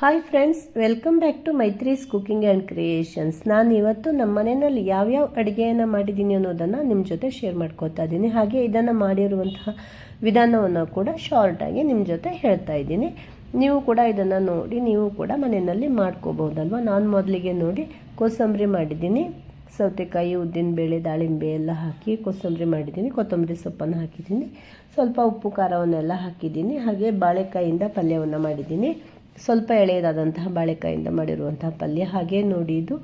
Hi friends welcome back to Maithri's cooking and creations ನಾನು ಇವತ್ತು ನಮ್ಮ ಮನೆಯಲ್ಲಿ ಯಾವ್ಯಾವ ಅಡುಗೆಯನ್ನು ಮಾಡಿದ್ದೀನಿ ಅನ್ನೋದನ್ನು ನಿಮ್ಮ ಜೊತೆ ಶೇರ್ ಮಾಡ್ಕೋತಾ ಇದ್ದೀನಿ. ಹಾಗೆ ಇದನ್ನು ಮಾಡಿರುವಂತಹ ವಿಧಾನವನ್ನು ಕೂಡ ಶಾರ್ಟಾಗಿ ನಿಮ್ಮ ಜೊತೆ ಹೇಳ್ತಾ ಇದ್ದೀನಿ. ನೀವು ಕೂಡ ಇದನ್ನು ನೋಡಿ, ನೀವು ಕೂಡ ಮನೆಯಲ್ಲಿ ಮಾಡ್ಕೋಬೋದಲ್ವ ನಾನು ಮೊದಲಿಗೆ ನೋಡಿ ಕೋಸಂಬರಿ ಮಾಡಿದ್ದೀನಿ. ಸೌತೆಕಾಯಿ, ಉದ್ದಿನ ಬೇಳೆ, ದಾಳಿಂಬೆ ಎಲ್ಲ ಹಾಕಿ ಕೋಸಂಬರಿ ಮಾಡಿದ್ದೀನಿ. ಕೊತ್ತಂಬರಿ ಸೊಪ್ಪನ್ನು ಹಾಕಿದ್ದೀನಿ. ಸ್ವಲ್ಪ ಉಪ್ಪು, ಖಾರವನ್ನೆಲ್ಲ ಹಾಕಿದ್ದೀನಿ. ಹಾಗೆ ಬಾಳೆಕಾಯಿಂದ ಪಲ್ಯವನ್ನು ಮಾಡಿದ್ದೀನಿ. ಸ್ವಲ್ಪ ಎಳೆಯದಾದಂತಹ ಬಾಳೆಕಾಯಿಂದ ಮಾಡಿರುವಂತಹ ಪಲ್ಯ, ಹಾಗೆ ನೋಡಿ ಇದು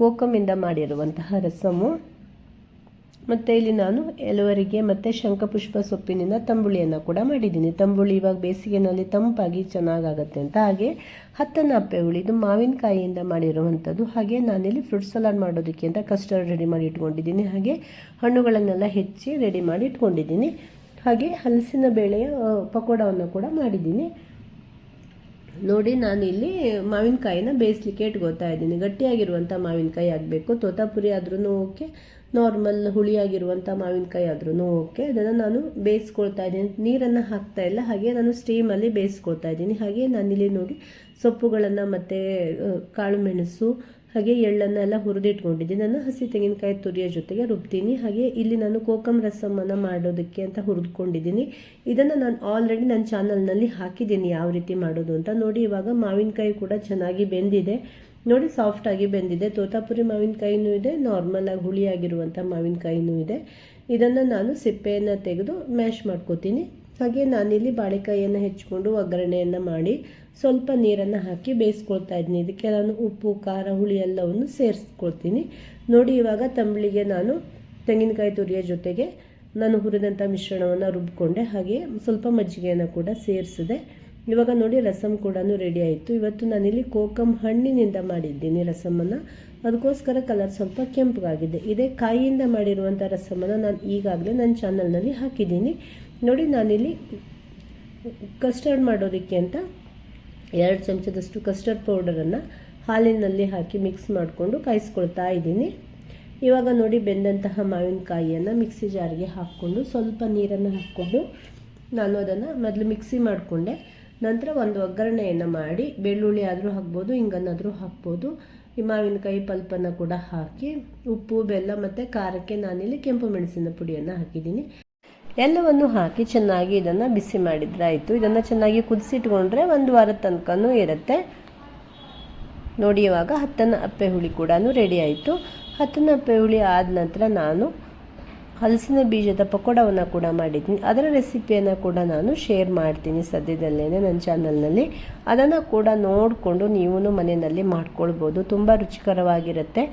ಕೋಕಮಿಂದ ಮಾಡಿರುವಂತಹ ರಸಮು. ಮತ್ತು ಇಲ್ಲಿ ನಾನು ಎಲುವರಿಗೆ ಮತ್ತು ಶಂಖಪುಷ್ಪ ಸೊಪ್ಪಿನಿಂದ ತಂಬುಳಿಯನ್ನು ಕೂಡ ಮಾಡಿದ್ದೀನಿ. ತಂಬುಳಿ ಇವಾಗ ಬೇಸಿಗೆನಲ್ಲಿ ತಂಪಾಗಿ ಚೆನ್ನಾಗಾಗತ್ತೆ ಅಂತ. ಹಾಗೆ ಹತ್ತನ ಅಪ್ಪೆ ಹುಳಿ ಇದು ಮಾವಿನಕಾಯಿಯಿಂದ ಮಾಡಿರುವಂಥದ್ದು. ಹಾಗೆ ನಾನಿಲ್ಲಿ ಫ್ರೂಟ್ ಸಲಾಡ್ ಮಾಡೋದಕ್ಕೆ ಅಂತ ಕಸ್ಟರ್ಡ್ ರೆಡಿ ಮಾಡಿ ಇಟ್ಕೊಂಡಿದ್ದೀನಿ. ಹಾಗೆ ಹಣ್ಣುಗಳನ್ನೆಲ್ಲ ಹೆಚ್ಚಿ ರೆಡಿ ಮಾಡಿ ಇಟ್ಕೊಂಡಿದ್ದೀನಿ. ಹಾಗೆ ಹಲಸಿನ ಬೇಳೆಯ ಪಕೋಡವನ್ನು ಕೂಡ ಮಾಡಿದ್ದೀನಿ. ನೋಡಿ ನಾನು ಇಲ್ಲಿ ಮಾವಿನಕಾಯಿನ ಬೇಯಿಸ್ಲಿಕ್ಕೆ ಇಟ್ಕೋತಾ ಇದ್ದೀನಿ. ಗಟ್ಟಿಯಾಗಿರುವಂಥ ಮಾವಿನಕಾಯಿ ಆಗಬೇಕು ತೋತಾಪುರಿ ಆದ್ರೂ ಓಕೆ. ನಾರ್ಮಲ್ ಹುಳಿಯಾಗಿರುವಂಥ ಮಾವಿನಕಾಯಿ ಆದ್ರೂ ಓಕೆ. ಅದನ್ನು ನಾನು ಬೇಯಿಸ್ಕೊಳ್ತಾ ಇದ್ದೀನಿ. ನೀರನ್ನು ಹಾಕ್ತಾ ಇಲ್ಲ. ಹಾಗೆ ನಾನು ಸ್ಟೀಮಲ್ಲಿ ಬೇಯಿಸ್ಕೊಳ್ತಾ ಇದ್ದೀನಿ. ಹಾಗೆ ನಾನಿಲ್ಲಿ ನೋಡಿ ಸೊಪ್ಪುಗಳನ್ನು ಮತ್ತು ಕಾಳು ಮೆಣಸು ಹಾಗೆ ಎಳ್ಳನ್ನೆಲ್ಲ ಹುರಿದಿಟ್ಕೊಂಡಿದ್ದೀನಿ ನಾನು ಹಸಿ ತೆಂಗಿನಕಾಯಿ ತುರಿಯ ಜೊತೆಗೆ ರುಬ್ತೀನಿ. ಹಾಗೆ ಇಲ್ಲಿ ನಾನು ಕೋಕಮ್ ರಸಮನ್ನು ಮಾಡೋದಕ್ಕೆ ಅಂತ ಹುರಿದುಕೊಂಡಿದ್ದೀನಿ. ಇದನ್ನು ನಾನು ಆಲ್ರೆಡಿ ನನ್ನ ಚಾನಲ್ನಲ್ಲಿ ಹಾಕಿದ್ದೀನಿ ಯಾವ ರೀತಿ ಮಾಡೋದು ಅಂತ. ನೋಡಿ, ಇವಾಗ ಮಾವಿನಕಾಯಿ ಕೂಡ ಚೆನ್ನಾಗಿ ಬೆಂದಿದೆ. ನೋಡಿ ಸಾಫ್ಟಾಗಿ ಬೆಂದಿದೆ. ತೋತಾಪುರಿ ಮಾವಿನಕಾಯಿನೂ ಇದೆ ನಾರ್ಮಲಾಗಿ ಹುಳಿಯಾಗಿರುವಂಥ ಮಾವಿನಕಾಯಿನೂ ಇದೆ. ಇದನ್ನು ನಾನು ಸಿಪ್ಪೆಯನ್ನು ತೆಗೆದು ಮ್ಯಾಶ್ ಮಾಡ್ಕೋತೀನಿ. ಹಾಗೆ ನಾನಿಲ್ಲಿ ಬಾಳೆಕಾಯಿಯನ್ನು ಹೆಚ್ಚಿಕೊಂಡು ಒಗ್ಗರಣೆಯನ್ನು ಮಾಡಿ ಸ್ವಲ್ಪ ನೀರನ್ನು ಹಾಕಿ ಬೇಯಿಸ್ಕೊಳ್ತಾ ಇದ್ದೀನಿ. ಇದಕ್ಕೆ ನಾನು ಉಪ್ಪು, ಖಾರ, ಹುಳಿ ಎಲ್ಲವನ್ನು ಸೇರಿಸ್ಕೊಳ್ತೀನಿ. ನೋಡಿ, ಇವಾಗ ತಂಬಳಿಗೆ ನಾನು ತೆಂಗಿನಕಾಯಿ ತುರಿಯ ಜೊತೆಗೆ ನಾನು ಹುರಿದಂಥ ಮಿಶ್ರಣವನ್ನು ರುಬ್ಕೊಂಡೆ. ಹಾಗೆ ಸ್ವಲ್ಪ ಮಜ್ಜಿಗೆಯನ್ನು ಕೂಡ ಸೇರಿಸಿದೆ. ಇವಾಗ ನೋಡಿ ರಸಮ್ ಕೂಡ ರೆಡಿ ಆಯಿತು. ಇವತ್ತು ನಾನಿಲ್ಲಿ ಕೋಕಮ್ ಹಣ್ಣಿನಿಂದ ಮಾಡಿದ್ದೀನಿ ರಸಮನ್ನು ಅದಕ್ಕೋಸ್ಕರ ಕಲರ್ ಸ್ವಲ್ಪ ಕೆಂಪಗಾಗಿದೆ. ಇದೇ ಕಾಯಿಯಿಂದ ಮಾಡಿರುವಂಥ ರಸಮನ್ನು ನಾನು ಈಗಾಗಲೇ ನನ್ನ ಚಾನಲ್ನಲ್ಲಿ ಹಾಕಿದ್ದೀನಿ. ನೋಡಿ, ನಾನಿಲ್ಲಿ ಕಸ್ಟರ್ಡ್ ಮಾಡೋದಕ್ಕೆ ಅಂತ ಎರಡು ಚಮಚದಷ್ಟು ಕಸ್ಟರ್ಡ್ ಪೌಡರನ್ನು ಹಾಲಿನಲ್ಲಿ ಹಾಕಿ ಮಿಕ್ಸ್ ಮಾಡಿಕೊಂಡು ಕಾಯಿಸ್ಕೊಳ್ತಾ ಇದ್ದೀನಿ. ಇವಾಗ ನೋಡಿ ಬೆಂದಂತಹ ಮಾವಿನಕಾಯಿಯನ್ನು ಮಿಕ್ಸಿ ಜಾರಿಗೆ ಹಾಕ್ಕೊಂಡು ಸ್ವಲ್ಪ ನೀರನ್ನು ಹಾಕ್ಕೊಂಡು ನಾನು ಅದನ್ನು ಮೊದಲು ಮಿಕ್ಸಿ ಮಾಡಿಕೊಂಡೆ. ನಂತರ ಒಂದು ಒಗ್ಗರಣೆಯನ್ನು ಮಾಡಿ ಬೆಳ್ಳುಳ್ಳಿ ಆದರೂ ಹಾಕ್ಬೋದು, ಹಿಂಗನ್ನಾದರೂ ಹಾಕ್ಬೋದು. ಈ ಮಾವಿನಕಾಯಿ ಪಲ್ಪನ್ನು ಕೂಡ ಹಾಕಿ ಉಪ್ಪು, ಬೆಲ್ಲ ಮತ್ತು ಖಾರಕ್ಕೆ ನಾನಿಲ್ಲಿ ಕೆಂಪು ಮೆಣಸಿನ ಪುಡಿಯನ್ನು ಹಾಕಿದ್ದೀನಿ. ಎಲ್ಲವನ್ನು ಹಾಕಿ ಚೆನ್ನಾಗಿ ಇದನ್ನು ಬಿಸಿ ಮಾಡಿದ್ರೆ ಆಯಿತು ಇದನ್ನು ಚೆನ್ನಾಗಿ ಕುದಿಸಿಟ್ಕೊಂಡ್ರೆ ಒಂದು ವಾರದ ತನಕನೂ ಇರುತ್ತೆ. ನೋಡಿ, ಇವಾಗ ಹತ್ತನ ಅಪ್ಪೆ ಹುಳಿ ಕೂಡ ರೆಡಿ ಆಯಿತು. ಹತ್ತನ ಅಪ್ಪೆ ಹುಳಿ ಆದ ನಂತರ ನಾನು ಹಲಸಿನ ಬೀಜದ ಪಕೋಡವನ್ನು ಕೂಡ ಮಾಡಿದ್ದೀನಿ. ಅದರ ರೆಸಿಪಿಯನ್ನು ಕೂಡ ನಾನು ಶೇರ್ ಮಾಡ್ತೀನಿ ಸದ್ಯದಲ್ಲೇ ನನ್ನ ಚಾನಲ್ನಲ್ಲಿ ಅದನ್ನು ಕೂಡ ನೋಡಿಕೊಂಡು ನೀವು ಮನೆಯಲ್ಲಿ ಮಾಡ್ಕೊಳ್ಬೋದು. ತುಂಬ ರುಚಿಕರವಾಗಿರುತ್ತೆ.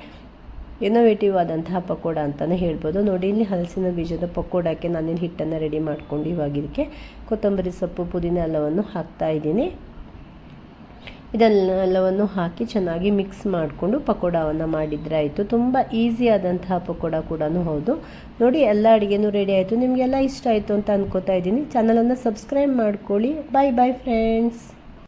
ಇನೋವೇಟಿವ್ ಆದಂತಹ ಪಕೋಡ ಅಂತಲೇ ಹೇಳ್ಬೋದು. ನೋಡಿ, ಇಲ್ಲಿ ಹಲಸಿನ ಬೀಜದ ಪಕೋಡಕ್ಕೆ ನಾನಿಲ್ಲಿ ಹಿಟ್ಟನ್ನು ರೆಡಿ ಮಾಡ್ಕೊಂಡು ಇವಾಗ ಇದಕ್ಕೆ ಕೊತ್ತಂಬರಿ ಸೊಪ್ಪು, ಪುದೀನ ಎಲ್ಲವನ್ನು ಹಾಕ್ತಾ ಇದ್ದೀನಿ. ಇದನ್ನೆಲ್ಲವನ್ನು ಹಾಕಿ ಚೆನ್ನಾಗಿ ಮಿಕ್ಸ್ ಮಾಡಿಕೊಂಡು ಪಕೋಡವನ್ನು ಮಾಡಿದರೆ ಆಯಿತು. ತುಂಬ ಈಸಿ ಆದಂತಹ ಪಕೋಡ ಕೂಡ ಹೌದು. ನೋಡಿ, ಎಲ್ಲ ಅಡುಗೆನೂ ರೆಡಿ ಆಯಿತು. ನಿಮಗೆಲ್ಲ ಇಷ್ಟ ಆಯಿತು ಅಂತ ಅನ್ಕೋತಾ ಇದ್ದೀನಿ. ಚಾನಲನ್ನು ಸಬ್ಸ್ಕ್ರೈಬ್ ಮಾಡ್ಕೊಳ್ಳಿ. ಬಾಯ್ ಬಾಯ್ ಫ್ರೆಂಡ್ಸ್